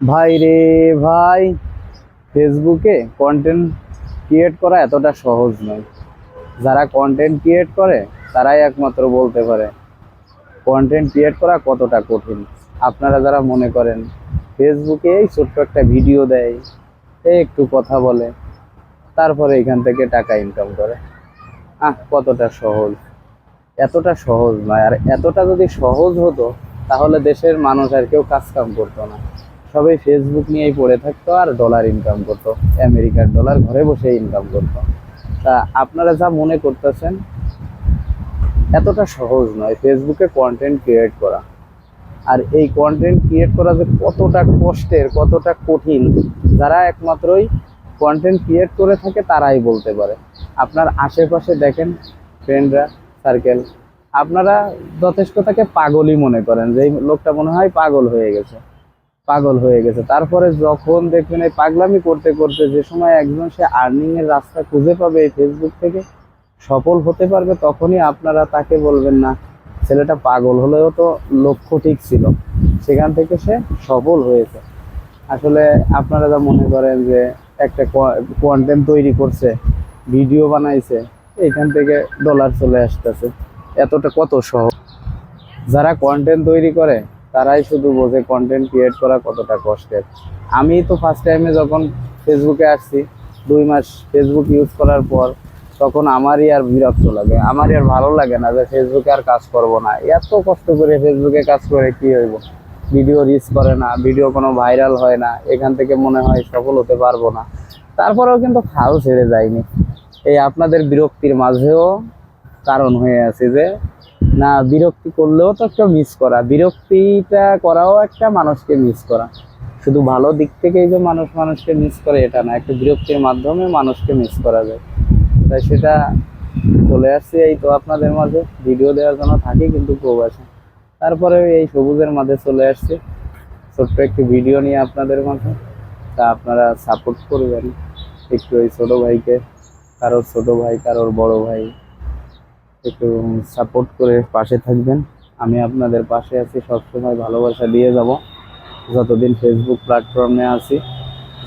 ভাই রে ভাই ফেসবুকে কন্টেন্ট ক্রিয়েট করা এতটা সহজ নয়। যারা কন্টেন্ট ক্রিয়েট করে, তারাই একমাত্র বলতে পারে কন্টেন্ট ক্রিয়েট করা কতটা কঠিন। আপনারা যারা মনে করেন ফেসবুকে এই ছোট্ট একটা ভিডিও দেয় একটু কথা বলে, তারপরে এখান থেকে টাকা ইনকাম করে। আহ, কতটা সহজ। এতটা সহজ নয়। আর এতটা যদি সহজ হতো, তাহলে দেশের মানুষ আর কেউ কাজ কাম করতো না। সবাই ফেসবুক নিয়েই পড়ে থাকতো আর ডলার ইনকাম করতো। আমেরিকার ডলার ঘরে বসে ইনকাম করতো। তা আপনারা যা মনে করতেছেন, এতটা সহজ নয় ফেসবুকে কন্টেন্ট ক্রিয়েট করা। আর এই কন্টেন্ট ক্রিয়েট করা যে কতটা কষ্টের, কতটা কঠিন, যারা একমাত্রই কন্টেন্ট ক্রিয়েট করে থাকে তারাই বলতে পারে। আপনার আশেপাশে দেখেন ফ্রেন্ডরা সার্কেল আপনারা যথেষ্ট তাকে পাগলই মনে করেন। যে লোকটা মনে হয় পাগল হয়ে গেছে। পাগল হয়ে গেছে। তারপরে যখন দেখবেন এই পাগলামি করতে করতে যে সময় একজন সে আর্নিং এর রাস্তা খুঁজে পাবে এই ফেসবুক থেকে, সফল হতে পারবে তখনই আপনারা তাকে বলবেন না, ছেলেটা পাগল হলেও তো লক্ষ্য ঠিক ছিল। সেখান থেকে সে সফল হয়েছে। আসলে আপনারা যা মনে করেন যে একটা কন্টেন্ট তৈরি করছে ভিডিও বানাইছে এখান থেকে ডলার চলে আসতেছে। এতটা কত সহজ? যারা কন্টেন্ট তৈরি করে তারাই শুধু বোঝে কন্টেন্ট ক্রিয়েট করা কতটা কষ্টের। আমি তো ফার্স্ট টাইমে যখন ফেসবুকে আসছি, দুই মাস ফেসবুক ইউজ করার পর, তখন আমারই আর বিরক্ত লাগে। আমারই আর ভালো লাগে না যে ফেসবুকে আর কাজ করব না। এত কষ্ট করে ফেসবুকে কাজ করে কি হইব? ভিডিও রিচ করে না ভিডিও কোনো ভাইরাল হয় না, এখান থেকে মনে হয় সফল হতে পারব না। তারপরেও কিন্তু হাল ছেড়ে যায়নি। এই আপনাদের বিরক্তির মাঝেও কারণ হয়ে আছে যে না, বিরক্তি করলেও তো একটা মিস করা। বিরক্তিটা করাও একটা মানুষকে মিস করা। শুধু ভালো দিক থেকেই যে মানুষ মানুষকে মিস করে, এটা না। একটা বিরক্তির মাধ্যমে মানুষকে মিস করা যায়। তাই সেটা চলে আসছে এই তো আপনাদের মাঝে। ভিডিও দেওয়ার জন্য থাকি কিন্তু প্রবাসে তারপরে এই সবুজের মাঝে চলে আসছে। ছোট্ট একটি ভিডিও নিয়ে আপনাদের মাঝে। তা আপনারা সাপোর্ট করবেন। একটু ওই ছোটো ভাইকে, কারোর ছোটো ভাই, কারোর বড় ভাই। একটু সাপোর্ট করে পাশে থাকবেন। আমি আপনাদের পাশে আছি, সবসময় ভালোবাসা দিয়ে যাব। যতদিন ফেসবুক প্ল্যাটফর্মে আছি,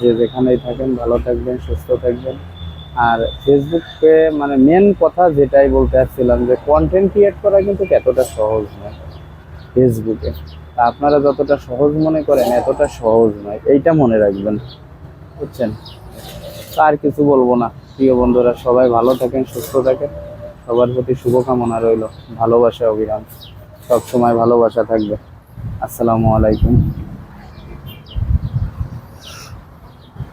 যে যেখানেই থাকেন, ভালো থাকবেন, সুস্থ থাকবেন। আর ফেসবুকে মানে মেন কথা যেটাই বলতে আসছিলাম যে কন্টেন্ট ক্রিয়েট করা কিন্তু এতটা সহজ নয় ফেসবুকে তা আপনারা যতটা সহজ মনে করেন, এতটা সহজ নয়। এইটা মনে রাখবেন, বুঝছেন? আর কিছু বলব না। প্রিয় বন্ধুরা, সবাই ভালো থাকেন, সুস্থ থাকেন। সবার প্রতি শুভকামনা রইল। ভালোবাসা অবিরাম সবসময় ভালোবাসা থাকবে। আসসালামু আলাইকুম।